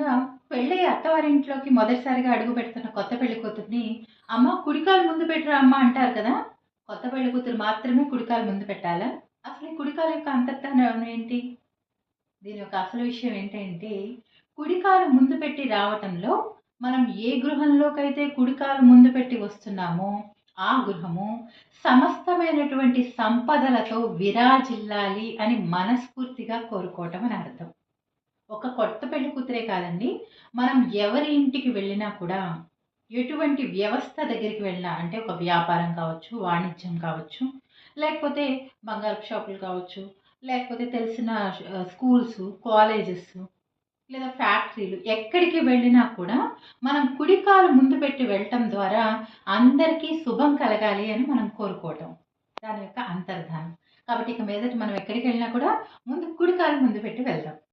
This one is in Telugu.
సాధారణంగా పెళ్ళి అత్తవారింట్లోకి మొదటిసారిగా అడుగు పెడుతున్న కొత్త పెళ్ళి కూతుర్ని అమ్మ కుడికాలు ముందు పెట్టరా అమ్మ అంటారు కదా? కొత్త పెళ్ళి కూతురు మాత్రమే కుడికాలు ముందు పెట్టాలా? అసలు ఈ కుడికాలు యొక్క అంతర్ధానం ఏంటి? దీని యొక్క అసలు విషయం ఏంటంటే కుడికాలు ముందు పెట్టి రావటంలో మనం ఏ గృహంలోకైతే కుడికాలు ముందు పెట్టి వస్తున్నామో ఆ గృహము సమస్తమైనటువంటి సంపదలతో విరాజిల్లాలి అని మనస్ఫూర్తిగా కోరుకోవటం అని అర్థం. ఒక కొత్త పెళ్ళి కూతురే కాదండి. మనం ఎవరి ఇంటికి వెళ్ళినా కూడా ఎటువంటి వ్యవస్థ దగ్గరికి వెళ్ళినా అంటే ఒక వ్యాపారం కావచ్చు వాణిజ్యం కావచ్చు లేకపోతే బంగారు షాపులు కావచ్చు లేకపోతే తెలిసిన స్కూల్స్ కాలేజెస్ లేదా ఫ్యాక్టరీలు ఎక్కడికి వెళ్ళినా కూడా మనం కుడికాలు ముందు పెట్టి వెళ్ళటం ద్వారా అందరికీ శుభం కలగాలి అని మనం కోరుకోవటం. దాని యొక్క అంతర్ధానం. కాబట్టి ఇక మీదట మనం ఎక్కడికి వెళ్ళినా కూడా ముందు కుడికాలు ముందు పెట్టి వెళ్దాం.